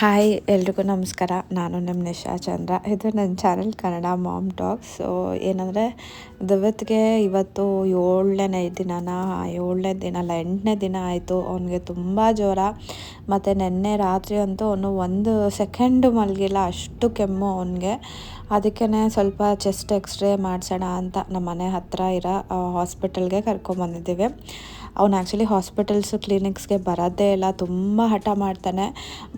Hi, ಎಲ್ರಿಗೂ ನಮಸ್ಕಾರ. ನಾನು ನಿಮ್ಮ ನಿಶಾ ಚಂದ್ರ. ಇದು ನನ್ನ channel Kannada mom talks so ಏನಂದರೆ, ದಿವತ್ಗೆ ಇವತ್ತು ಏಳನೇ ದಿನನ, ಏಳನೇ ದಿನ ಅಲ್ಲ, ಎಂಟನೇ ದಿನ ಆಯಿತು. ಅವನಿಗೆ ತುಂಬ ಜ್ವರ. ಮತ್ತು ನಿನ್ನೆ ರಾತ್ರಿ ಅಂತೂ ಅವನು ಒಂದು ಸೆಕೆಂಡು ಮಲಗಿಲ್ಲ, ಅಷ್ಟು ಕೆಮ್ಮು ಅವನಿಗೆ. ಅದಕ್ಕೇ ಸ್ವಲ್ಪ ಚೆಸ್ಟ್ ಎಕ್ಸ್ರೇ ಮಾಡಿಸೋಣ ಅಂತ ನಮ್ಮ ಮನೆ ಹತ್ತಿರ ಇರೋ ಹಾಸ್ಪಿಟಲ್ಗೆ ಕರ್ಕೊಂಬಂದಿದ್ದೀವಿ. ಅವ್ನು ಆ್ಯಕ್ಚುಲಿ ಹಾಸ್ಪಿಟಲ್ಸ್ ಕ್ಲಿನಿಕ್ಸ್ಗೆ ಬರೋದೇ ಇಲ್ಲ, ತುಂಬ ಹಠ ಮಾಡ್ತಾನೆ.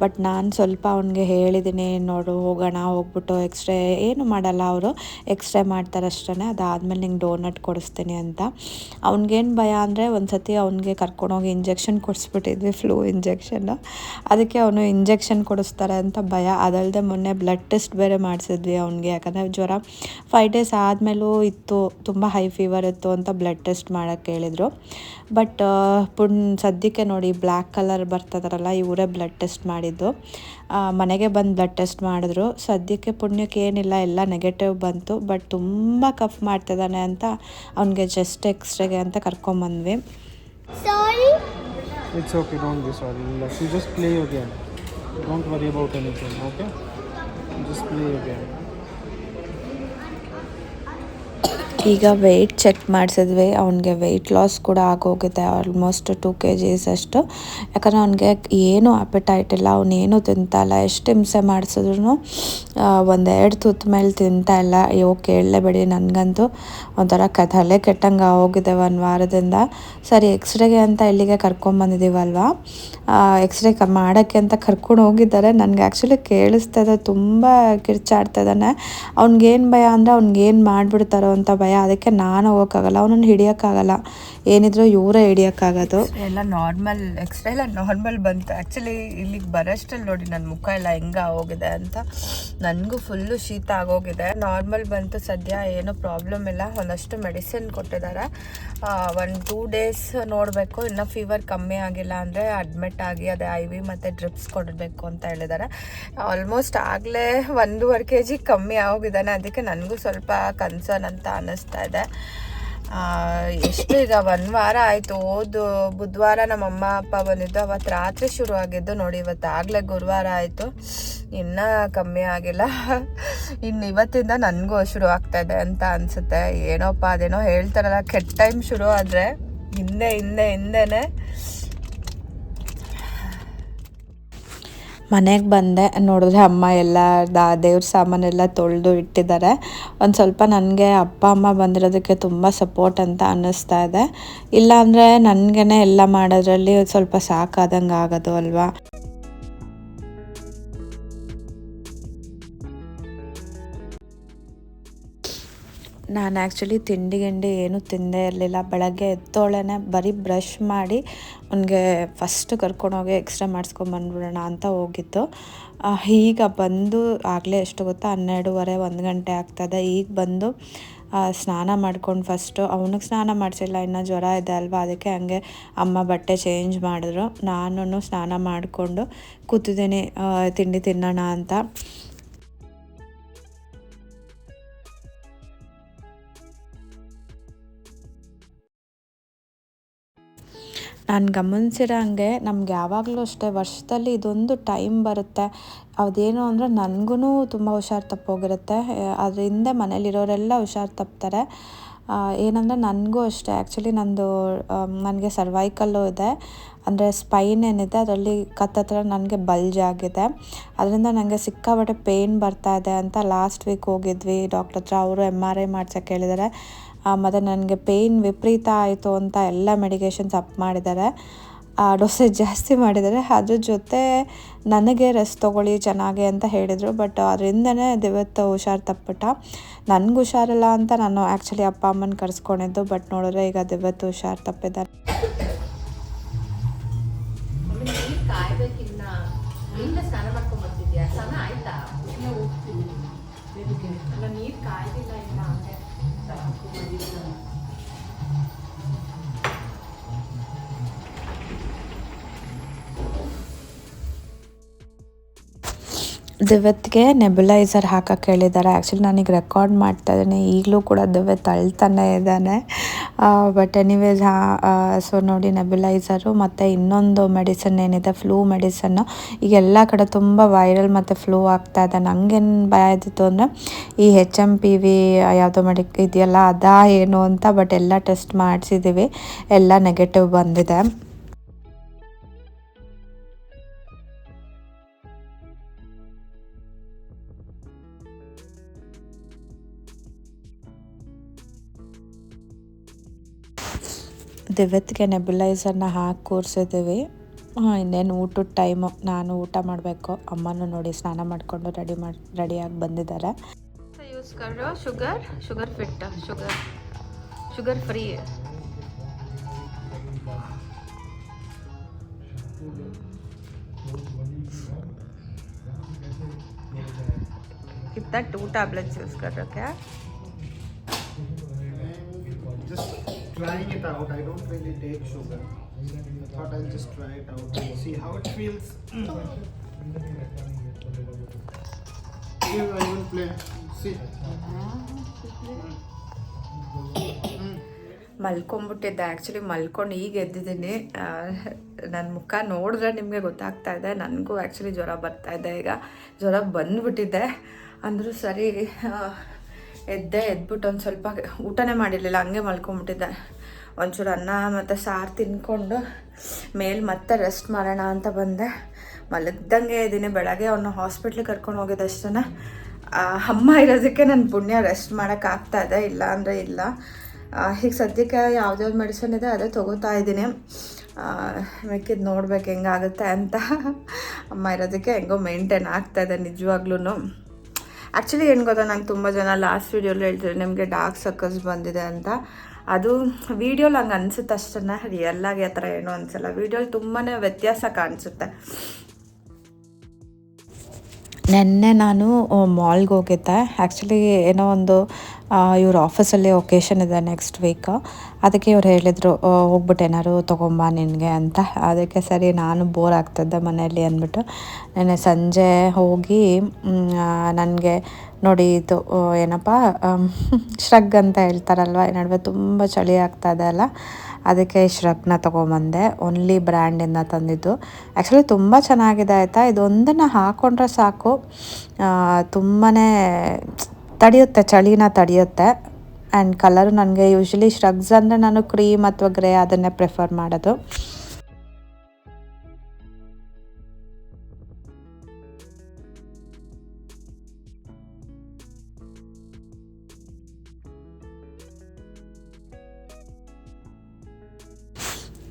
ಬಟ್ ನಾನು ಸ್ವಲ್ಪ ಅವನಿಗೆ ಹೇಳಿದ್ದೀನಿ ನೋಡು ಹೋಗೋಣ, ಹೋಗ್ಬಿಟ್ಟು ಎಕ್ಸ್ರೇ ಏನು ಮಾಡಲ್ಲ ಅವರು ಎಕ್ಸ್ರೇ ಮಾಡ್ತಾರೆ ಅಷ್ಟೇ ಅದಾದಮೇಲೆ ನಿಂಗೆ ಡೋನಟ್ ಕೊಡಿಸ್ತೀನಿ ಅಂತ. ಅವ್ನಿಗೇನು ಭಯ ಅಂದರೆ ಒಂದು ಸತಿ ಅವ್ನಿಗೆ ಕರ್ಕೊಂಡೋಗಿ ಇಂಜೆಕ್ಷನ್ ಕೊಡಿಸ್ಬಿಟ್ಟಿದ್ವಿ ಫ್ಲೂ ಇಂಜೆಕ್ಷನ್ನು ಅದಕ್ಕೆ ಅವನು ಇಂಜೆಕ್ಷನ್ ಕೊಡಿಸ್ತಾರೆ ಅಂತ ಭಯ. ಅದಲ್ಲದೆ ಮೊನ್ನೆ ಬ್ಲಡ್ ಟೆಸ್ಟ್ ಬೇರೆ ಮಾಡಿಸಿದ್ವಿ ಅವ್ನಿಗೆ. ಯಾಕಂದರೆ ಜ್ವರ ಫೈವ್ ಡೇಸ್ ಆದಮೇಲೂ ಇತ್ತು, ತುಂಬ ಹೈ ಫೀವರ್ ಇತ್ತು ಅಂತ ಬ್ಲಡ್ ಟೆಸ್ಟ್ ಮಾಡೋಕ್ಕೆ ಹೇಳಿದರು. ಬಟ್ ಪುಣ್ ಸದ್ಯಕ್ಕೆ ನೋಡಿ ಬ್ಲ್ಯಾಕ್ ಕಲರ್ ಬರ್ತದಾರಲ್ಲ ಇವರೇ ಬ್ಲಡ್ ಟೆಸ್ಟ್ ಮಾಡಿದ್ದು. ಮನೆಗೆ ಬಂದು ಬ್ಲಡ್ ಟೆಸ್ಟ್ ಮಾಡಿದ್ರು. ಸದ್ಯಕ್ಕೆ ಪುಣ್ಯಕ್ಕೆ ಏನಿಲ್ಲ ಎಲ್ಲ ನೆಗೆಟಿವ್ ಬಂತು. ಬಟ್ ತುಂಬ ಕಫ್ ಮಾಡ್ತಿದ್ದಾನೆ ಅಂತ ಅವನಿಗೆ ಚೆಸ್ಟ್ ಎಕ್ಸ್ರೇಗೆ ಅಂತ ಕರ್ಕೊಂಬಂದ್ವಿ. Sorry It's okay, don't be sorry Relax. You just play your don't Don't worry about anything, okay? Just play your ಈಗ ವೆಯ್ಟ್ ಚೆಕ್ ಮಾಡಿಸಿದ್ವಿ. ಅವನಿಗೆ ವೆಯ್ಟ್ ಲಾಸ್ ಕೂಡ ಆಗೋಗಿದೆ. ಆಲ್ಮೋಸ್ಟ್ ಟೂ ಕೆ ಜೀಸ್ ಅಷ್ಟು. ಯಾಕಂದರೆ ಅವನಿಗೆ ಏನು ಅಪೆಟೈಟ್ ಇಲ್ಲ. ಅವನೇನು ತಿಂತಾಯಿಲ್ಲ ಎಷ್ಟು ಹಿಂಸೆ ಮಾಡಿಸಿದ್ರು ಒಂದೆರಡು ತುತ್ತು ಮೇಲೆ ತಿಂತಾ ಇಲ್ಲ. ಅಯ್ಯೋ ಕೇಳಲೇಬೇಡಿ ನನಗಂತೂ. ಒಂಥರ ಕ ತಲೆ ಕೆಟ್ಟಂಗೆ ಹೋಗಿದೆ ಒಂದು ವಾರದಿಂದ. ಸರಿ ಎಕ್ಸ್ರೇಗೆ ಅಂತ ಇಲ್ಲಿಗೆ ಕರ್ಕೊಂಬಂದಿದ್ದೀವಲ್ವಾ ಎಕ್ಸ್ರೇ ಕ ಮಾಡೋಕ್ಕೆ ಅಂತ ಕರ್ಕೊಂಡು ಹೋಗಿದ್ದಾರೆ. ನನಗೆ ಆ್ಯಕ್ಚುಲಿ ಕೇಳಿಸ್ತದೆ ತುಂಬ ಕಿರ್ಚಾಡ್ತಿದ್ದಾನೆ ಅವ್ನಿಗೇನು ಭಯ ಅಂದರೆ ಅವ್ನಿಗೇನು ಮಾಡಿಬಿಡ್ತಾರೋ ಅಂತ ಭಯ ಅದಕ್ಕೆ ನಾನು ಹೋಗೋಕ್ಕಾಗಲ್ಲ, ಅವನನ್ನು ಹಿಡಿಯೋಕ್ಕಾಗಲ್ಲ. ಏನಿದ್ರು ಇವರೇ ಹಿಡಿಯೋಕ್ಕಾಗೋದು. ಎಲ್ಲ ನಾರ್ಮಲ್ ಎಕ್ಸ್ರೇ ಎಲ್ಲ ನಾರ್ಮಲ್ ಬಂತು. ಆ್ಯಕ್ಚುಲಿ ಇಲ್ಲಿಗೆ ಬರೋಷ್ಟಲ್ಲಿ ನೋಡಿ ನನ್ನ ಮುಖ ಎಲ್ಲ ಹೆಂಗ ಹೋಗಿದೆ ಅಂತ. ನನಗೂ ಫುಲ್ಲು ಶೀತ ಆಗೋಗಿದೆ. ನಾರ್ಮಲ್ ಬಂತು, ಸದ್ಯ ಏನೂ ಪ್ರಾಬ್ಲಮ್ ಇಲ್ಲ. ಒಂದಷ್ಟು ಮೆಡಿಸಿನ್ ಕೊಟ್ಟಿದ್ದಾರೆ. ಒಂದು ಟೂ ಡೇಸ್ ನೋಡಬೇಕು. ಇನ್ನೂ ಫೀವರ್ ಕಮ್ಮಿ ಆಗಿಲ್ಲ ಅಂದರೆ ಅಡ್ಮಿಟ್ ಆಗಿ ಅದೇ ಐ ವಿ ಮತ್ತು ಡ್ರಿಪ್ಸ್ ಕೊಡಬೇಕು ಅಂತ ಹೇಳಿದ್ದಾರೆ. ಆಲ್ಮೋಸ್ಟ್ ಆಗಲೇ ಒಂದೂವರೆ ಕೆ ಜಿ ಕಮ್ಮಿ ಆಗೋಗಿದ್ದಾನೆ ಅದಕ್ಕೆ ನನಗೂ ಸ್ವಲ್ಪ ಕನ್ಸರ್ನ್ ಅಂತ ಅನ್ನಿಸ್ತಾ ಇದೆ. ಆ, ಎಷ್ಟು ಈಗ ಒಂದು ವಾರ ಆಯಿತು ಓದು ಬುಧವಾರ ನಮ್ಮ ಅಮ್ಮ ಅಪ್ಪ ಬಂದಿದ್ದು ಅವತ್ತು ರಾತ್ರಿ ಶುರು ಆಗಿದ್ದು ನೋಡಿ ಇವತ್ತು ಆಗಲೇ ಗುರುವಾರ ಆಯಿತು. ಇನ್ನೂ ಕಮ್ಮಿ ಆಗಿಲ್ಲ. ಇನ್ನು ಇವತ್ತಿಂದ ನನಗೂ ಶುರು ಆಗ್ತಾ ಇದೆ ಅಂತ ಅನಿಸುತ್ತೆ. ಏನೋಪ್ಪ ಅದೇನೋ ಹೇಳ್ತಾರಲ್ಲ ಕೆಟ್ಟ ಟೈಮ್ ಶುರು ಆದರೆ ಹಿಂದೆ ಹಿಂದೆ ಹಿಂದೆನೇ ಮನೆಗೆ ಬಂದೆ. ನೋಡಿದ್ರೆ ಅಮ್ಮ ಎಲ್ಲ, ದಾ, ದೇವ್ರ ಸಾಮಾನೆಲ್ಲ ತೊಳೆದು ಇಟ್ಟಿದ್ದಾರೆ ಒಂದು ಸ್ವಲ್ಪ ನನಗೆ ಅಪ್ಪ, ಅಮ್ಮ ಬಂದಿರೋದಕ್ಕೆ ತುಂಬ ಸಪೋರ್ಟ್ ಅಂತ ಅನ್ನಿಸ್ತಾ ಇದೆ. ಇಲ್ಲಾಂದರೆ ನನಗೇ ಎಲ್ಲ ಮಾಡೋದ್ರಲ್ಲಿ ಸ್ವಲ್ಪ ಸಾಕಾದಂಗೆ ಆಗೋದು ಅಲ್ವಾ? ನಾನು ಆ್ಯಕ್ಚುಲಿ ತಿಂಡಿ ಗಿಂಡಿ ಏನೂ ತಿಂದೇ ಇರಲಿಲ್ಲ. ಬೆಳಗ್ಗೆ ಎದ್ದೋಳನೆ ಬರೀ ಬ್ರಷ್ ಮಾಡಿ ಅವನಿಗೆ ಫಸ್ಟ್ ಕರ್ಕೊಂಡೋಗಿ ಎಕ್ಸ್ರೇ ಮಾಡಿಸ್ಕೊಂಬಂದ್ಬಿಡೋಣ ಅಂತ ಹೋಗಿದ್ದು. ಈಗ ಬಂದು ಆಗಲೇ ಎಷ್ಟು ಗೊತ್ತಾ? ಹನ್ನೆರಡೂವರೆ, ಒಂದು ಗಂಟೆ ಆಗ್ತದೆ. ಈಗ ಬಂದು ಸ್ನಾನ ಮಾಡ್ಕೊಂಡು ಫಸ್ಟು ಅವನಿಗೆ ಸ್ನಾನ ಮಾಡಿಸಿಲ್ಲ. ಇನ್ನು ಜ್ವರ ಇದೆ ಅಲ್ವಾ? ಅದಕ್ಕೆ ಹಂಗೆ ಅಮ್ಮ ಬಟ್ಟೆ ಚೇಂಜ್ ಮಾಡಿದ್ರು. ನಾನು ಸ್ನಾನ ಮಾಡಿಕೊಂಡು ಕೂತಿದ್ದೀನಿ. ತಿಂಡಿ ತಿನ್ನೋಣ ಅಂತ. ನಾನು ಗಮನಿಸಿರೋ ಹಂಗೆ ನಮ್ಗೆ ಯಾವಾಗಲೂ ಅಷ್ಟೇ ವರ್ಷದಲ್ಲಿ ಇದೊಂದು ಟೈಮ್ ಬರುತ್ತೆ. ಅದೇನು ಅಂದರೆ ನನಗೂ ತುಂಬ ಹುಷಾರು ತಪ್ಪೋಗಿರುತ್ತೆ. ಅದರಿಂದ ಮನೇಲಿರೋರೆಲ್ಲ ಹುಷಾರು ತಪ್ತಾರೆ. ಏನಂದರೆ ನನಗೂ ಅಷ್ಟೇ. ಆ್ಯಕ್ಚುಲಿ ನಂದು ನನಗೆ ಸರ್ವೈಕಲ್ಲು ಇದೆ. ಅಂದರೆ ಸ್ಪೈನ್ ಏನಿದೆ, ಅದರಲ್ಲಿ ಕತ್ತತ್ರ ನನಗೆ ಬಲ್ಜ್ ಆಗಿದೆ. ಅದರಿಂದ ನನಗೆ ಸಿಕ್ಕಾಪಟ್ಟೆ ಪೇಯ್ನ್ ಬರ್ತಾ ಇದೆ ಅಂತ ಲಾಸ್ಟ್ ವೀಕ್ ಹೋಗಿದ್ವಿ. ಡಾಕ್ಟರ್ ಹತ್ರ ಅವರು ಎಂ ಆರ್ ಐ ಮಾಡ್ಸೋಕ್ಕೆ ಹೇಳಿದ್ದಾರೆ. ಮತ್ತು ನನಗೆ ಪೇಯ್ನ್ ವಿಪರೀತ ಆಯಿತು ಅಂತ ಎಲ್ಲ ಮೆಡಿಕೇಷನ್ಸ್ ಅಪ್ ಮಾಡಿದ್ದಾರೆ. ಡೋಸೇಜ್ ಜಾಸ್ತಿ ಮಾಡಿದ್ದಾರೆ. ಅದ್ರ ಜೊತೆ ನನಗೆ ರೆಸ್ಟ್ ತೊಗೊಳ್ಳಿ ಚೆನ್ನಾಗಿ ಅಂತ ಹೇಳಿದರು. ಬಟ್ ಅದರಿಂದನೇ ದಿವತ್ತು ಹುಷಾರು ತಪ್ಪಿಟ್ಟ ನನಗೆ ಹುಷಾರಿಲ್ಲ ಅಂತ ನಾನು ಆ್ಯಕ್ಚುಲಿ ಅಪ್ಪ ಅಮ್ಮನ ಕರೆಸ್ಕೊಂಡಿದ್ದು. ಬಟ್ ನೋಡಿದ್ರೆ ಈಗ ದಿವತ್ತು ಹುಷಾರು ತಪ್ಪಿದ್ದಾರೆ. ದಿವತ್ಗೆ ನೆಬುಲೈಸರ್ ಹಾಕಕ್ಕೆ ಹೇಳಿದ್ದಾರೆ. ಆ್ಯಕ್ಚುಲಿ ನಾನೀಗ ರೆಕಾರ್ಡ್ ಮಾಡ್ತಾ ಇದ್ದೀನಿ. ಈಗಲೂ ಕೂಡ ದಿವತ್ ಅಳ್ತಾನೆ ಇದ್ದಾನೆ. ಬಟ್ ಎನಿವೇಸ್ ಸೊ ನೋಡಿ ನೆಬ್ಯುಲೈಸರು ಮತ್ತು ಇನ್ನೊಂದು ಮೆಡಿಸನ್ ಏನಿದೆ ಫ್ಲೂ ಮೆಡಿಸನ್ನು ಈಗ ಎಲ್ಲ ಕಡೆ ತುಂಬ ವೈರಲ್ ಮತ್ತು ಫ್ಲೂ ಆಗ್ತಾ ಇದೆ. ನನಗೇನು ಭಯ ಇದ್ದಿತ್ತು ಅಂದರೆ, ಈ ಹೆಚ್ ಎಂ ಪಿ ವಿ ಯಾವುದೋ ಮೆಡಿಕ್ ಇದೆಯಲ್ಲ, ಅದಾ ಏನು ಅಂತ ಬಟ್ ಎಲ್ಲ ಟೆಸ್ಟ್ ಮಾಡಿಸಿದ್ದೀವಿ ಎಲ್ಲ ನೆಗೆಟಿವ್ ಬಂದಿದೆ. ದಿವ್ಯತ್ಗೆ ನೆಬ್ಯುಲೈಸರ್ನ ಹಾಕಿ ಕೂರಿಸಿದ್ದೀವಿ ಇನ್ನೇನು ಊಟದ ಟೈಮು ನಾನು ಊಟ ಮಾಡಬೇಕು ಅಮ್ಮನೂ ನೋಡಿ ಸ್ನಾನ ಮಾಡಿಕೊಂಡು ರೆಡಿ ಮಾಡಿ ರೆಡಿಯಾಗಿ ಬಂದಿದ್ದಾರೆ यूज़ कर रहे हो sugar sugar fit sugar sugar free है कितना टू टैबलेट्स यूज़ कर रहे हो trying it out. I don't really take sugar. I thought I'll just try it out and see how it feels. Here I will play. See. ಮಲ್ಕೊಂಬಿಟ್ಟಿದ್ದೆ actually ಮಲ್ಕೊಂಡು ಈಗ ಎದ್ದಿದ್ದೀನಿ ನನ್ನ ಮುಖ ನೋಡಿದ್ರೆ ನಿಮಗೆ ಗೊತ್ತಾಗ್ತಾ ಇದೆ ನನಗೂ ಆ್ಯಕ್ಚುಲಿ ಜ್ವರ ಬರ್ತಾ ಇದೆ ಈಗ ಜ್ವರ ಬಂದ್ಬಿಟ್ಟಿದೆ ಅಂದರೂ ಸರಿ ಎದ್ದೆ, ಎದ್ಬಿಟ್ಟು ಒಂದು ಸ್ವಲ್ಪ ಊಟನೇ ಮಾಡಿರಲಿಲ್ಲ, ಹಂಗೆ ಮಲ್ಕೊಂಬಿಟ್ಟಿದ್ದೆ. ಒಂಚೂರು ಅನ್ನ ಮತ್ತು ಸಾರು ತಿನ್ಕೊಂಡು ಮೇಲೆ ಮತ್ತೆ ರೆಸ್ಟ್ ಮಾಡೋಣ ಅಂತ ಬಂದೆ. ಮಲಗ್ದಂಗೆ ಇದ್ದೀನಿ. ಬೆಳಗ್ಗೆ ಅವನ್ನ ಹಾಸ್ಪಿಟ್ಲಿಗೆ ಕರ್ಕೊಂಡು ಹೋಗಿದ್ದಷ್ಟೇ ಅಮ್ಮ ಇರೋದಕ್ಕೆ ನನ್ನ ಪುಣ್ಯ ರೆಸ್ಟ್ ಮಾಡೋಕ್ಕಾಗ್ತಾ ಇದೆ. ಇಲ್ಲ ಅಂದರೆ ಇಲ್ಲ. ಈಗ ಸದ್ಯಕ್ಕೆ ಯಾವ್ದ್ಯಾವ್ದು ಮೆಡಿಸನ್ ಇದೆ ಅದೇ ತೊಗೋತಾ ಇದ್ದೀನಿ. ಮಿಕ್ಕಿದ್ದು ನೋಡ್ಬೇಕು ಹೆಂಗಾಗುತ್ತೆ ಅಂತ. ಅಮ್ಮ ಇರೋದಕ್ಕೆ ಹೆಂಗೋ ಮೇಂಟೈನ್ ಆಗ್ತಾ ಇದೆ ನಿಜವಾಗ್ಲೂ ಆ್ಯಕ್ಚುಲಿ ಏನು ಗೊತ್ತಾ, ನಂಗೆ ತುಂಬ ಜನ ಲಾಸ್ಟ್ ವೀಡಿಯೋಲಿ ಹೇಳ್ತಾರೆ ನಿಮಗೆ ಡಾರ್ಕ್ ಸರ್ಕಲ್ಸ್ ಬಂದಿದೆ ಅಂತ. ಅದು ವೀಡಿಯೋಲಿ ಹಂಗೆ ಅನಿಸುತ್ತೆ ಅಷ್ಟನ್ನು ರಿಯಲ್ಲಾಗಿ ಆ ಥರ ಏನೂ ಅನಿಸಲ್ಲ. ವೀಡಿಯೋಲಿ ತುಂಬಾ ವ್ಯತ್ಯಾಸ ಕಾಣಿಸುತ್ತೆ. ನೆನ್ನೆ ನಾನು ಮಾಲ್ಗೆ ಹೋಗಿದ್ದೆ. ಆ್ಯಕ್ಚುಲಿ ಏನೋ ಒಂದು ಇವ್ರ ಆಫೀಸಲ್ಲಿ ಒಕೇಶನ್ ಇದೆ ನೆಕ್ಸ್ಟ್ ವೀಕ್ ಅದಕ್ಕೆ ಇವ್ರು ಹೇಳಿದರು ಹೋಗ್ಬಿಟ್ಟು ಏನಾದ್ರು ತೊಗೊಂಬ ನಿನಗೆ ಅಂತ. ಅದಕ್ಕೆ ಸರಿ, ನಾನು ಬೋರ್ ಆಗ್ತಿದ್ದೆ ಮನೆಯಲ್ಲಿ ಅಂದ್ಬಿಟ್ಟು. ನೆನ್ನೆ ಸಂಜೆ ಹೋಗಿ ನನಗೆ ನೋಡಿ ಇದು ಏನಪ್ಪ ಶ್ರಗ್ ಅಂತ ಹೇಳ್ತಾರಲ್ವ, ಈ ನಡುವೆ ತುಂಬ ಚಳಿ ಆಗ್ತಾ ಇದೆ ಅಲ್ಲ, ಅದಕ್ಕೆ ಶ್ರಗ್ನ ತೊಗೊಂಬಂದೆ. ಓನ್ಲಿ ಬ್ರ್ಯಾಂಡಿಂದ ತಂದಿದ್ದು. ಆ್ಯಕ್ಚುಲಿ ತುಂಬ ಚೆನ್ನಾಗಿದೆ ಆಯಿತಾ, ಇದೊಂದನ್ನು ಹಾಕ್ಕೊಂಡ್ರೆ ಸಾಕು. ತುಂಬಾ ತಡೆಯುತ್ತೆ, ಚಳಿನ ತಡೆಯುತ್ತೆ. ಆ್ಯಂಡ್ ಕಲರು ನನಗೆ ಯೂಶ್ವಲಿ ಶ್ರಗ್ಸ್ ಅಂದರೆ ನಾನು ಕ್ರೀಮ್ ಅಥವಾ ಗ್ರೇ ಅದನ್ನೇ ಪ್ರಿಫರ್ ಮಾಡೋದು.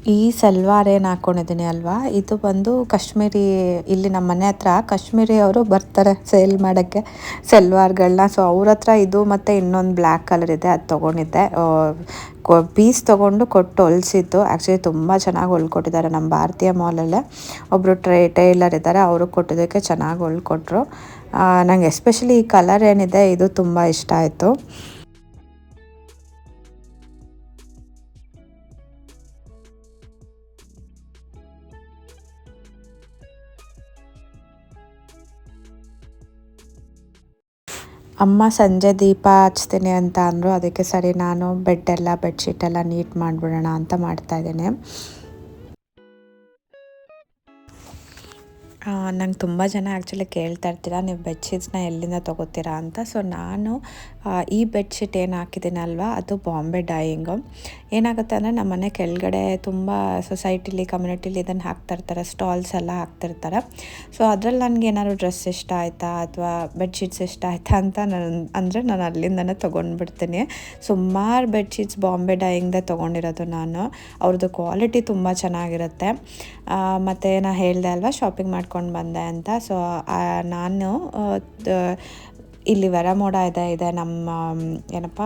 ಈ ಸಲ್ವಾರ್ ಏನು ಹಾಕೊಂಡಿದ್ದೀನಿ ಅಲ್ವಾ? ಇದು ಬಂದು ಕಾಶ್ಮೀರಿ, ಇಲ್ಲಿ ನಮ್ಮ ಮನೆ ಹತ್ರ ಕಾಶ್ಮೀರಿ ಅವರು ಬರ್ತಾರೆ ಸೇಲ್ ಮಾಡೋಕ್ಕೆ, ಸಲ್ವಾರ್ಗಳನ್ನ. ಸೊ ಅವ್ರ ಹತ್ರ ಇದು ಮತ್ತು ಇನ್ನೊಂದು ಬ್ಲ್ಯಾಕ್ ಕಲರ್ ಇದೆ, ಅದು ತೊಗೊಂಡಿದ್ದೆ. ಪೀಸ್ ತೊಗೊಂಡು ಕೊಟ್ಟು ಹೊಲಿಸಿದ್ದು. ಆ್ಯಕ್ಚುಲಿ ತುಂಬ ಚೆನ್ನಾಗಿ ಹೊಲ್ಕೊಟ್ಟಿದ್ದಾರೆ ನಮ್ಮ ಭಾರತೀಯ ಮಾಲಲ್ಲೇ. ಒಬ್ಬರು ಟ್ರೇ, ಟೈಲರ್ ಇದ್ದಾರೆ, ಅವರು ಕೊಟ್ಟಿದ್ದಕ್ಕೆ ಚೆನ್ನಾಗಿ ಹೊಲ್ಕೊಟ್ರು ನಂಗೆ ಎಸ್ಪೆಷಲಿ ಈ ಕಲರ್ ಏನಿದೆ, ಇದು ತುಂಬ ಇಷ್ಟ ಆಯಿತು. ಅಮ್ಮ ಸಂಜೆ ದೀಪ ಹಚ್ತೀನಿ ಅಂತ ಅಂದರು, ಅದಕ್ಕೆ ಸರಿ ನಾನು ಬೆಡ್ ಬೆಡ್ಶೀಟೆಲ್ಲ ನೀಟ್ ಮಾಡಿಬಿಡೋಣ ಅಂತ ಮಾಡ್ತಾಯಿದ್ದೀನಿ ನಂಗೆ ತುಂಬ ಜನ ಆ್ಯಕ್ಚುಲಿ ಕೇಳ್ತಾ ಇರ್ತೀರ, ನೀವು ಬೆಡ್ಶೀಟ್ಸ್ನ ಎಲ್ಲಿಂದ ತೊಗೋತೀರಾ ಅಂತ? ಸೊ ನಾನು ಈ ಬೆಡ್ಶೀಟ್ ಏನು ಹಾಕಿದ್ದೀನಲ್ವ, ಅದು ಬಾಂಬೆ ಡೈಯಿಂಗು ಏನಾಗುತ್ತೆ ಅಂದರೆ, ನಮ್ಮ ಮನೆ ಕೆಳಗಡೆ ತುಂಬ ಸೊಸೈಟಿಲಿ ಕಮ್ಯುನಿಟಿಲಿ ಇದನ್ನು ಹಾಕ್ತಾಯಿರ್ತಾರೆ ಸ್ಟಾಲ್ಸ್ ಎಲ್ಲ ಹಾಕ್ತಿರ್ತಾರೆ ಸೊ ಅದ್ರಲ್ಲಿ ನನಗೆ ಏನಾದ್ರು ಡ್ರೆಸ್ ಇಷ್ಟ ಆಯಿತಾ, ಅಥವಾ ಬೆಡ್ಶೀಟ್ಸ್ ಇಷ್ಟ ಆಯಿತಾ ಅಂತ ನಾನು, ಅಂದರೆ ನಾನು ಅಲ್ಲಿಂದನೇ ತೊಗೊಂಡ್ಬಿಡ್ತೀನಿ. ಸುಮಾರು ಬೆಡ್ಶೀಟ್ಸ್ ಬಾಂಬೆ ಡೈಯಿಂಗ್ದೆ ತೊಗೊಂಡಿರೋದು ನಾನು. ಅವ್ರದ್ದು ಕ್ವಾಲಿಟಿ ತುಂಬ ಚೆನ್ನಾಗಿರುತ್ತೆ. ಮತ್ತು ನಾನು ಹೇಳಿದೆ ಅಲ್ವಾ ಶಾಪಿಂಗ್ ಮಾಡ್ಕೊಂಡು ಬಂದೆ ಅಂತ. ಸೊ ನಾನು ಇಲ್ಲಿ ವೆರಮೋಡ ಇದೆ ಇದೆ ನಮ್ಮ, ಏನಪ್ಪ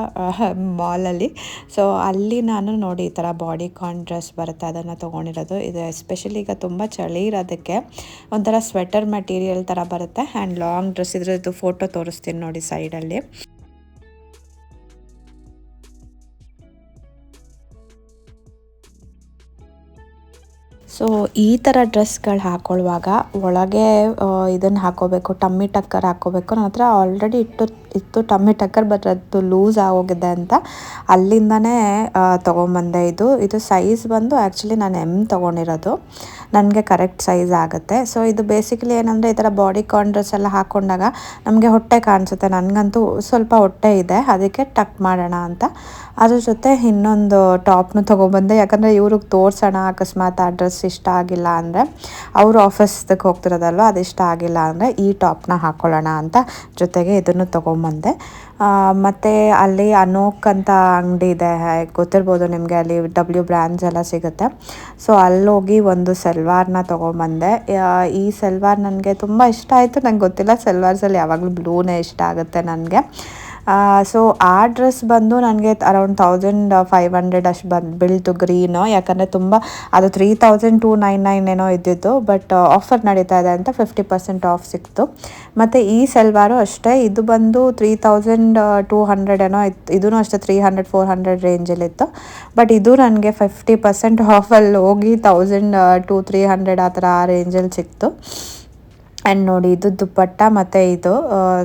ಮಾಲಲ್ಲಿ ಸೊ ಅಲ್ಲಿ. ನಾನು ನೋಡಿ ಈ ಥರ ಬಾಡಿ ಕಾನ್ ಡ್ರೆಸ್ ಬರುತ್ತೆ, ಅದನ್ನು ತೊಗೊಂಡಿರೋದು. ಇದು ಎಸ್ಪೆಷಲಿ ಈಗ ತುಂಬ ಚಳಿ ಇರೋದಕ್ಕೆ ಒಂಥರ ಸ್ವೆಟರ್ ಮೆಟೀರಿಯಲ್ ಥರ ಬರುತ್ತೆ. ಆ್ಯಂಡ್ ಲಾಂಗ್ ಡ್ರೆಸ್ ಇದ್ರದ್ದು ಫೋಟೋ ತೋರಿಸ್ತೀನಿ ನೋಡಿ ಸೈಡಲ್ಲಿ ಸೊ ಈ ಥರ ಡ್ರೆಸ್ಗಳು ಹಾಕ್ಕೊಳ್ಳುವಾಗ ಒಳಗೆ ಇದನ್ನು ಹಾಕೋಬೇಕು, ಟಮ್ಮಿ ಟಕ್ಕರ್ ಹಾಕೋಬೇಕು. ನನ್ನ ಹತ್ರ ಆಲ್ರೆಡಿ ಇಟ್ಟು, ಇತ್ತು ಟಮ್ಮಿ ಟಕ್ಕರ್ ಬಟ್ ಅದು ಲೂಸ್ ಆಗೋಗಿದೆ ಅಂತ ಅಲ್ಲಿಂದನೇ ತೊಗೊಂಬಂದೆ ಇದು. ಇದು ಸೈಜ್ ಬಂದು ಆ್ಯಕ್ಚುಲಿ ನಾನು ಎಂ ತೊಗೊಂಡಿರೋದು. ನನಗೆ ಕರೆಕ್ಟ್ ಸೈಜ್ ಆಗುತ್ತೆ. ಸೊ ಇದು ಬೇಸಿಕಲಿ ಏನಂದರೆ ಈ ಥರ ಬಾಡಿ ಕಾನ್ ಡ್ರೆಸ್ ಎಲ್ಲ ಹಾಕ್ಕೊಂಡಾಗ ನಮಗೆ ಹೊಟ್ಟೆ ಕಾಣಿಸುತ್ತೆ. ನನಗಂತೂ ಸ್ವಲ್ಪ ಹೊಟ್ಟೆ ಇದೆ. ಅದಕ್ಕೆ ಟಕ್ ಮಾಡೋಣ ಅಂತ. ಅದ್ರ ಜೊತೆ ಇನ್ನೊಂದು ಟಾಪ್ನು ತೊಗೊಬಂದೆ. ಯಾಕಂದರೆ ಇವ್ರಿಗೆ ತೋರಿಸೋಣ ಅಕಸ್ಮಾತ್ ಆ ಡ್ರೆಸ್ ಇಷ್ಟ ಆಗಿಲ್ಲ ಅಂದರೆ ಅವರು ಆಫೀಸ್ದಕ್ಕೆ ಹೋಗ್ತಿರೋದಲ್ವ ಅದು ಇಷ್ಟ ಆಗಿಲ್ಲ ಅಂದರೆ ಈ ಟಾಪ್ನ ಹಾಕ್ಕೊಳ್ಳೋಣ ಅಂತ ಜೊತೆಗೆ ಇದನ್ನು ತೊಗೊಂಬಂದೆ. ಮತ್ತು ಅಲ್ಲಿ ಅನೋಕ್ ಅಂತ ಅಂಗಡಿ ಇದೆ, ಗೊತ್ತಿರ್ಬೋದು ನಿಮಗೆ ಅಲ್ಲಿ ಡಬ್ಲ್ಯೂ ಬ್ರ್ಯಾಂಡ್ಸ್ ಎಲ್ಲ ಸಿಗುತ್ತೆ. ಸೊ ಅಲ್ಲೋಗಿ ಒಂದು ಸೆಲ್ವಾರ್ನ ತೊಗೊಂಬಂದೆ. ಈ ಸೆಲ್ವಾರ್ ನನಗೆ ತುಂಬ ಇಷ್ಟ ಆಯಿತು. ನಂಗೆ ಗೊತ್ತಿಲ್ಲ ಸೆಲ್ವಾರ್ಸಲ್ಲಿ ಯಾವಾಗಲೂ ಬ್ಲೂನೇ ಇಷ್ಟ ಆಗುತ್ತೆ ನನಗೆ. ಸೊ ಆ ಡ್ರೆಸ್ ಬಂದು ನನಗೆ ಅರೌಂಡ್ ತೌಸಂಡ್ ಫೈವ್ ಹಂಡ್ರೆಡ್ ಅಷ್ಟು ಬಂದು, ಬೀಳ್ತು ಗ್ರೀನು ಯಾಕಂದರೆ ತುಂಬ, ಅದು three thousand two nine nine ಏನೋ ಇದ್ದಿದ್ದು ಬಟ್ ಆಫರ್ ನಡೀತಾ ಇದೆ ಅಂತ ಫಿಫ್ಟಿ ಪರ್ಸೆಂಟ್ ಆಫ್ ಸಿಕ್ತು. ಮತ್ತು ಈ ಸೆಲ್ವಾರು ಅಷ್ಟೇ, ಇದು ಬಂದು ತ್ರೀ ತೌಸಂಡ್ ಟೂ ಹಂಡ್ರೆಡ್ ಏನೋ ಇತ್ತು ಇದೂ ಅಷ್ಟೇ ತ್ರೀ ಹಂಡ್ರೆಡ್ ಫೋರ್ ಹಂಡ್ರೆಡ್ ರೇಂಜಲ್ಲಿತ್ತು ಬಟ್ ಇದು ನನಗೆ ಫಿಫ್ಟಿ ಪರ್ಸೆಂಟ್ ಆಫಲ್ಲಿ ಹೋಗಿ ತೌಸಂಡ್ ಟೂ ತ್ರೀ ಹಂಡ್ರೆಡ್ ಆ ಥರ ಆ ರೇಂಜಲ್ಲಿ ಸಿಕ್ತು. ಆ್ಯಂಡ್ ನೋಡಿ ಇದು ದುಪ್ಪಟ್ಟ ಮತ್ತು ಇದು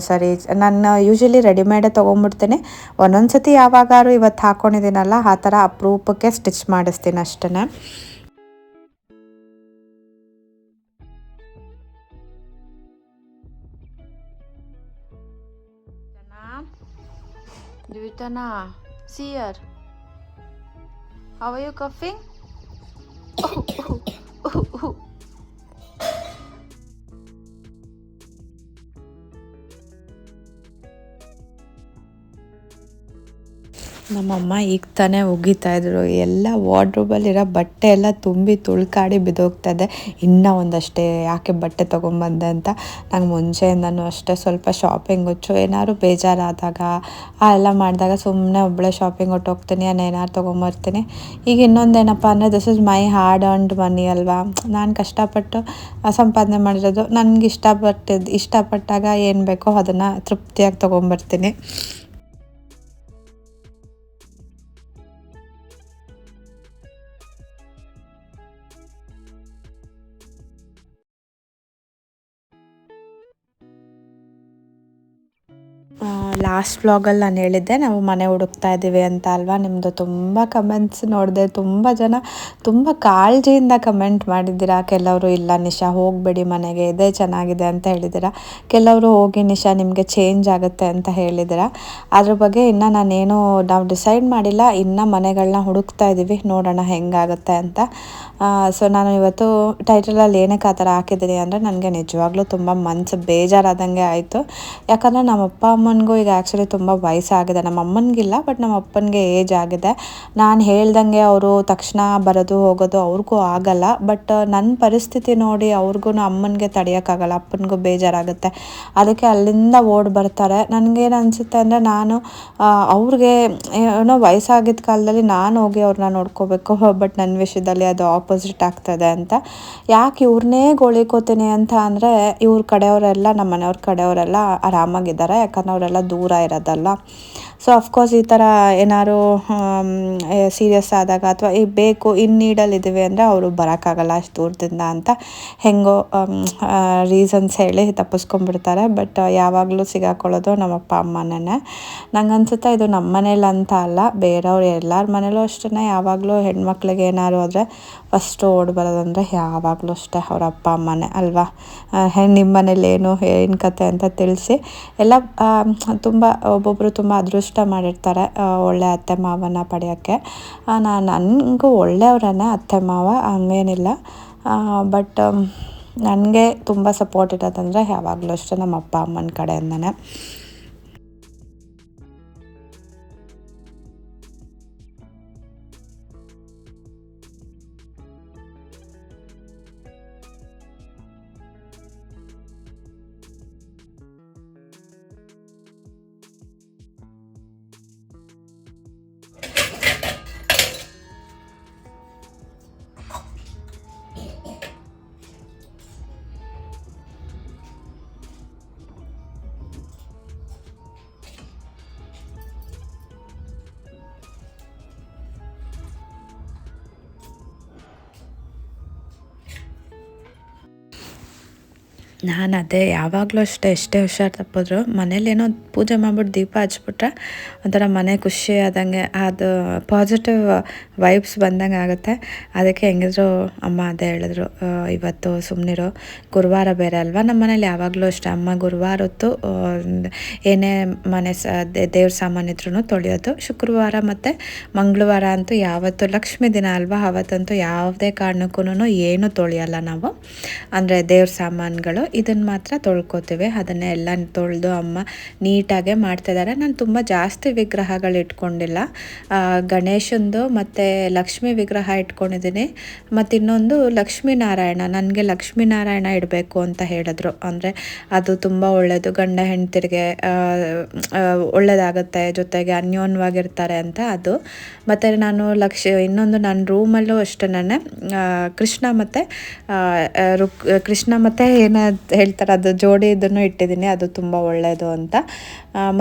ಸರಿ ನಾನು ಯೂಶ್ವಲಿ ರೆಡಿಮೇಡೇ ತೊಗೊಂಬಿಡ್ತೀನಿ ಒಂದೊಂದು ಸತಿ ಯಾವಾಗಾರು ಇವತ್ತು ಹಾಕ್ಕೊಂಡಿದ್ದೀನಲ್ಲ ಆ ಥರ ಅಪರೂಪಕ್ಕೆ ಸ್ಟಿಚ್ ಮಾಡಿಸ್ತೀನಿ ಅಷ್ಟೇ Dvitana, see you How are ನಮ್ಮಮ್ಮ ಈಗ ತಾನೇ ಒಗಿತಾ ಇದ್ರು. ಎಲ್ಲ ವಾರ್ಡ್ರೋಬಲ್ಲಿರೋ ಬಟ್ಟೆ ಎಲ್ಲ ತುಂಬಿ ತುಳ್ಕಾಡಿ ಬಿದ್ದೋಗ್ತಾ ಇದೆ ಇನ್ನೂ ಒಂದಷ್ಟೇ, ಯಾಕೆ ಬಟ್ಟೆ ತೊಗೊಂಬಂದೆ ಅಂತ. ನಂಗೆ ಮುಂಚೆಯಿಂದನೂ ಅಷ್ಟೇ, ಸ್ವಲ್ಪ ಶಾಪಿಂಗ್ ಹುಚ್ಚು. ಏನಾದ್ರು ಬೇಜಾರಾದಾಗ, ಆ ಎಲ್ಲ ಮಾಡಿದಾಗ ಸುಮ್ಮನೆ ಒಬ್ಬಳೆ ಶಾಪಿಂಗ್ ಹೊಟ್ಟೋಗ್ತೀನಿ ಏನಾರು ತೊಗೊಂಬರ್ತೀನಿ. ಈಗ ಇನ್ನೊಂದೇನಪ್ಪ ಅಂದರೆ this is my hard and money ಅಲ್ವಾ? ನಾನು ಕಷ್ಟಪಟ್ಟು ಸಂಪಾದನೆ ಮಾಡಿರೋದು. ನನಗೆ ಇಷ್ಟಪಟ್ಟಿದ್ದು ಇಷ್ಟಪಟ್ಟಾಗ ಏನು ಬೇಕೋ ಅದನ್ನು ತೃಪ್ತಿಯಾಗಿ ತೊಗೊಂಬರ್ತೀನಿ. ಲಾಸ್ಟ್ ವ್ಲಾಗಲ್ಲಿ ನಾನು ಹೇಳಿದ್ದೆ, ನಾವು ಮನೆ ಹುಡುಕ್ತಾ ಇದ್ದೀವಿ ಅಂತ ಅಲ್ವಾ? ನಿಮ್ಮದು ತುಂಬ ಕಮೆಂಟ್ಸ್ ನೋಡಿದೆ, ತುಂಬ ಜನ ತುಂಬ ಕಾಳಜಿಯಿಂದ ಕಮೆಂಟ್ ಮಾಡಿದ್ದೀರಾ? ಕೆಲವರು, ಇಲ್ಲ ನಿಶಾ, ಹೋಗಬೇಡಿ ಮನೆಗೆ, ಇದೇ ಚೆನ್ನಾಗಿದೆ ಅಂತ ಹೇಳಿದ್ದೀರಾ? ಕೆಲವರು, ಹೋಗಿ ನಿಶಾ, ನಿಮಗೆ ಚೇಂಜ್ ಆಗುತ್ತೆ ಅಂತ ಹೇಳಿದ್ದೀರಾ? ಅದ್ರ ಬಗ್ಗೆ ಇನ್ನು ನಾನೇನು, ನಾವು ಡಿಸೈಡ್ ಮಾಡಿಲ್ಲ, ಇನ್ನು ಮನೆಗಳನ್ನ ಹುಡುಕ್ತಾ ಇದ್ದೀವಿ, ನೋಡೋಣ ಹೆಂಗಾಗುತ್ತೆ ಅಂತ. ಸೊ ನಾನು ಇವತ್ತು ಟೈಟಲಲ್ಲಿ ಏನಕ್ಕೆ ಆ ಥರ ಹಾಕಿದ್ದೀನಿ ಅಂದರೆ ನನಗೆ ನಿಜವಾಗ್ಲೂ ತುಂಬ ಮನಸ್ಸು ಬೇಜಾರಾದಂಗೆ ಆಯಿತು. ಯಾಕಂದರೆ ನಮ್ಮ ಅಪ್ಪ ಅಮ್ಮನಿಗೂ ಈಗ ಆ್ಯಕ್ಚುಲಿ ತುಂಬ ವಯಸ್ಸಾಗಿದೆ. ನಮ್ಮ ಅಮ್ಮನಿಗಿಲ್ಲ ಬಟ್ ನಮ್ಮ ಅಪ್ಪನಿಗೆ ಏಜ್ ಆಗಿದೆ. ನಾನು ಹೇಳ್ದಂಗೆ ಅವರು ತಕ್ಷಣ ಬರೋದು, ಹೋಗೋದು ಅವ್ರಿಗೂ ಆಗಲ್ಲ. ಬಟ್ ನನ್ನ ಪರಿಸ್ಥಿತಿ ನೋಡಿ ಅವ್ರಿಗೂ ಅಮ್ಮನಿಗೆ ತಡೆಯೋಕ್ಕಾಗಲ್ಲ, ಅಪ್ಪನಿಗೂ ಬೇಜಾರಾಗುತ್ತೆ. ಅದಕ್ಕೆ ಅಲ್ಲಿಂದ ಓಡಿ ಬರ್ತಾರೆ. ನನಗೇನು ಅನಿಸುತ್ತೆ ಅಂದರೆ ನಾನು ಅವ್ರಿಗೆ ಏನೋ ವಯಸ್ಸಾಗಿದ್ದ ಕಾಲದಲ್ಲಿ ನಾನು ಹೋಗಿ ಅವ್ರನ್ನ ನೋಡ್ಕೋಬೇಕು. ಬಟ್ ನನ್ನ ವಿಷಯದಲ್ಲಿ ಅದು ಆಪೋಸಿಟ್ ಆಗ್ತದೆ ಅಂತ. ಯಾಕೆ ಇವ್ರನ್ನೇ ಗೋಳಿಕೋತೀನಿ ಅಂತ ಅಂದರೆ ಇವ್ರ ಕಡೆಯವರೆಲ್ಲ ನಮ್ಮ ಮನೆಯವ್ರ ಕಡೆಯವರೆಲ್ಲ ಆರಾಮಾಗಿದ್ದಾರೆ, ಯಾಕಂದ್ರೆ ಅವರೆಲ್ಲ ದೂರ ಇರೋದಲ್ಲ. ಸೊ ಅಫ್ಕೋರ್ಸ್ ಈ ಥರ ಏನಾದ್ರು ಸೀರಿಯಸ್ ಆದಾಗ ಅಥವಾ ಈ ಬೇಕು, ಇನ್ ನೀಡಲ್ಲಿದ್ದೀವಿ ಅಂದರೆ ಅವರು ಬರೋಕ್ಕಾಗಲ್ಲ ಅಷ್ಟು ದೂರದಿಂದ ಅಂತ ಹೆಂಗೋ ರೀಸನ್ಸ್ ಹೇಳಿ ತಪ್ಪಿಸ್ಕೊಂಡ್ಬಿಡ್ತಾರೆ. ಬಟ್ ಯಾವಾಗಲೂ ಸಿಗಾಕೊಳ್ಳೋದು ನಮ್ಮ ಅಪ್ಪ ಅಮ್ಮನೇ ನಂಗೆ ಅನ್ಸುತ್ತೆ ಇದು ನಮ್ಮ ಮನೇಲಿ ಅಂತ ಅಲ್ಲ, ಬೇರೆಯವ್ರು ಎಲ್ಲರ ಮನೇಲೂ ಅಷ್ಟೇ ಯಾವಾಗಲೂ ಹೆಣ್ಮಕ್ಳಿಗೆ ಏನಾದ್ರು ಆದರೆ ಫಸ್ಟು ಓಡ್ ಬರೋದಂದರೆ ಯಾವಾಗಲೂ ಅಷ್ಟೇ, ಅವ್ರ ಅಪ್ಪ, ಅಮ್ಮನೇ ಅಲ್ವಾ? ನಿಮ್ಮ ಮನೇಲಿ ಏನು ಏನು ಕತೆ ಅಂತ ತಿಳಿಸಿ. ಎಲ್ಲ ತುಂಬ ಒಬ್ಬೊಬ್ಬರು ತುಂಬ ಅದೃಷ್ಟ ಮಾಡಿರ್ತಾರೆ ಒಳ್ಳೆ ಅತ್ತೆ ಮಾವನ ಪಡೆಯೋಕ್ಕೆ. ನಾನು ನನಗೂ ಒಳ್ಳೆಯವರೇ ಅತ್ತೆ ಮಾವ ಹಂಗೇನಿಲ್ಲ. ಬಟ್ ನನಗೆ ತುಂಬ ಸಪೋರ್ಟ್ ಇರೋದಂದರೆ ಯಾವಾಗಲೂ ಅಷ್ಟೇ ನಮ್ಮ ಅಪ್ಪ, ಅಮ್ಮನ ಕಡೆಯಿಂದನೇ. ನಾನು ಅದೇ, ಯಾವಾಗಲೂ ಅಷ್ಟೇ, ಎಷ್ಟೇ ಹುಷಾರು ತಪ್ಪಿದ್ರು ಮನೇಲೇನೋ ಪೂಜೆ ಮಾಡ್ಬಿಟ್ಟು ದೀಪ ಹಚ್ಬಿಟ್ರೆ ಒಂಥರ ಮನೆ ಖುಷಿ ಆದಂಗೆ, ಅದು ಪಾಸಿಟಿವ್ ವೈಬ್ಸ್ ಬಂದಂಗೆ ಆಗುತ್ತೆ. ಅದಕ್ಕೆ ಹೆಂಗಿದ್ರು ಅಮ್ಮ ಅದೇ ಹೇಳಿದ್ರು ಇವತ್ತು ಸುಮ್ಮನಿರು ಗುರುವಾರ ಬೇರೆ ಅಲ್ವಾ? ನಮ್ಮ ಮನೇಲಿ ಯಾವಾಗಲೂ ಅಷ್ಟೇ, ಅಮ್ಮ ಗುರುವಾರ ಹೊತ್ತು ಏನೇ ಮನೆ ಸ ದೇವ್ರ ಸಾಮಾನು ಇದ್ರೂ ತೊಳೆಯೋದು. ಶುಕ್ರವಾರ ಮತ್ತು ಮಂಗಳವಾರ ಅಂತೂ ಯಾವತ್ತು, ಲಕ್ಷ್ಮಿ ದಿನ ಅಲ್ವಾ, ಅವತ್ತಂತೂ ಯಾವುದೇ ಕಾರಣಕ್ಕೂ ಏನು ತೊಳೆಯಲ್ಲ ನಾವು. ಅಂದರೆ ದೇವ್ರ ಸಾಮಾನುಗಳು ಇದನ್ನು ಮಾತ್ರ ತೊಳ್ಕೊತೇವೆ. ಅದನ್ನೇ ಎಲ್ಲ ತೊಳೆದು ಅಮ್ಮ ನೀಟಾಗೆ ಮಾಡ್ತಿದ್ದಾರೆ ನಾನು ತುಂಬ ಜಾಸ್ತಿ ವಿಗ್ರಹಗಳು ಇಟ್ಕೊಂಡಿಲ್ಲ. ಗಣೇಶಂದು ಮತ್ತು ಲಕ್ಷ್ಮಿ ವಿಗ್ರಹ ಇಟ್ಕೊಂಡಿದ್ದೀನಿ ಮತ್ತು ಇನ್ನೊಂದು ಲಕ್ಷ್ಮೀನಾರಾಯಣ, ನನಗೆ ಲಕ್ಷ್ಮೀನಾರಾಯಣ ಇಡಬೇಕು ಅಂತ ಹೇಳಿದ್ರು. ಅಂದರೆ ಅದು ತುಂಬ ಒಳ್ಳೆಯದು ಗಂಡ ಹೆಂಡ್ತಿರಿಗೆ ಒಳ್ಳೆಯದಾಗುತ್ತೆ ಜೊತೆಗೆ ಅನ್ಯೋನ್ಯವಾಗಿರ್ತಾರೆ ಅಂತ ಅದು. ಮತ್ತು ನಾನು ಲಕ್ಷ, ಇನ್ನೊಂದು ನನ್ನ ರೂಮಲ್ಲೂ ಅಷ್ಟೇ ಕೃಷ್ಣ ಮತ್ತು ರುಕ್, ಕೃಷ್ಣ ಮತ್ತು ಏನು ಹೇಳ್ತಾರೆ. ಅದು ಜೋಡಿ ಇದನ್ನು ಇಟ್ಟಿದ್ದೀನಿ. ಅದು ತುಂಬ ಒಳ್ಳೆಯದು ಅಂತ.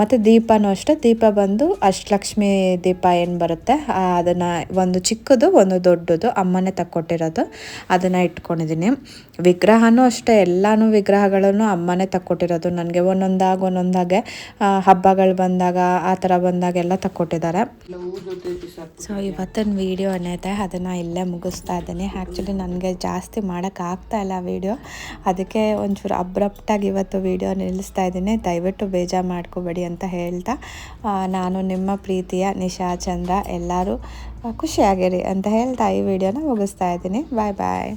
ಮತ್ತು ದೀಪನೂ ಅಷ್ಟೇ. ದೀಪ ಬಂದು ಅಷ್ಟಲಕ್ಷ್ಮಿ ದೀಪ ಏನು ಬರುತ್ತೆ? ಅದನ್ನು ಒಂದು ಚಿಕ್ಕದು, ಒಂದು ದೊಡ್ಡದು ಅಮ್ಮನೇ ತಕ್ಕೊಟ್ಟಿರೋದು. ಅದನ್ನು ಇಟ್ಕೊಂಡಿದ್ದೀನಿ. ವಿಗ್ರಹನೂ ಅಷ್ಟೇ. ಎಲ್ಲನೂ ವಿಗ್ರಹಗಳನ್ನು ಅಮ್ಮನೇ ತಕ್ಕೊಟ್ಟಿರೋದು. ನನಗೆ ಒಂದೊಂದಾಗ, ಒಂದೊಂದಾಗೆ ಹಬ್ಬಗಳು ಬಂದಾಗ, ಆ ಥರ ಬಂದಾಗೆಲ್ಲ ತಕ್ಕೊಟ್ಟಿದ್ದಾರೆ. ಸೊ ಇವತ್ತಿನ ವೀಡಿಯೋ ಅನ್ನೈತೆ. ಅದನ್ನು ಇಲ್ಲೇ ಮುಗಿಸ್ತಾ ಇದ್ದೀನಿ. ಆ್ಯಕ್ಚುಲಿ ನನಗೆ ಜಾಸ್ತಿ ಮಾಡೋಕ್ಕಾಗ್ತಾ ಇಲ್ಲ ವೀಡಿಯೋ ಅದಕ್ಕೆ ಒಂಚೂರು ಅಬ್ರಪ್ಟಾಗಿ ಇವತ್ತು ವೀಡಿಯೋ ನಿಲ್ಲಿಸ್ತಾ ಇದ್ದೀನಿ. ದಯವಿಟ್ಟು ಬೇಜಾರು ಮಾಡ್ಕೋಬೇಡಿ ಅಂತ ಹೇಳ್ತಾ ನಾನು ನಿಮ್ಮ ಪ್ರೀತಿಯ ನಿಶಾ, ಚಂದ್ರ ಎಲ್ಲರೂ ಖುಷಿಯಾಗಿರಿ ಅಂತ ಹೇಳ್ತಾ ಈ ವಿಡಿಯೋನ ಮುಗಿಸ್ತಾ ಇದ್ದೀನಿ. ಬಾಯ್ ಬಾಯ್